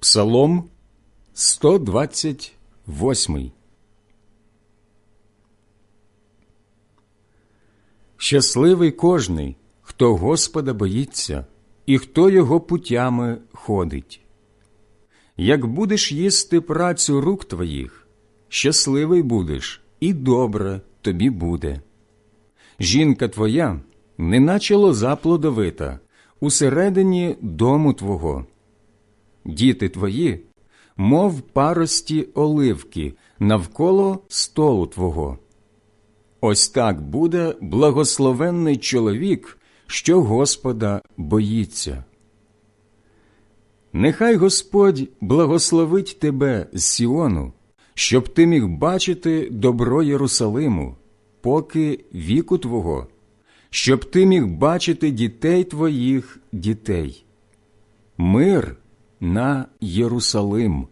Псалом 128 Щасливий кожний, хто Господа боїться, і хто його путями ходить. Як будеш їсти працю рук твоїх, щасливий будеш, і добре тобі буде. Жінка твоя, неначе лоза плодовита, усередині дому твого. Діти твої, мов парості оливки навколо столу твого. Ось так буде благословенний чоловік, що Господа боїться. Нехай Господь благословить тебе з Сіону, щоб ти міг бачити добро Єрусалиму, поки віку твого, щоб ти міг бачити дітей твоїх дітей. Мир на Єрусалим.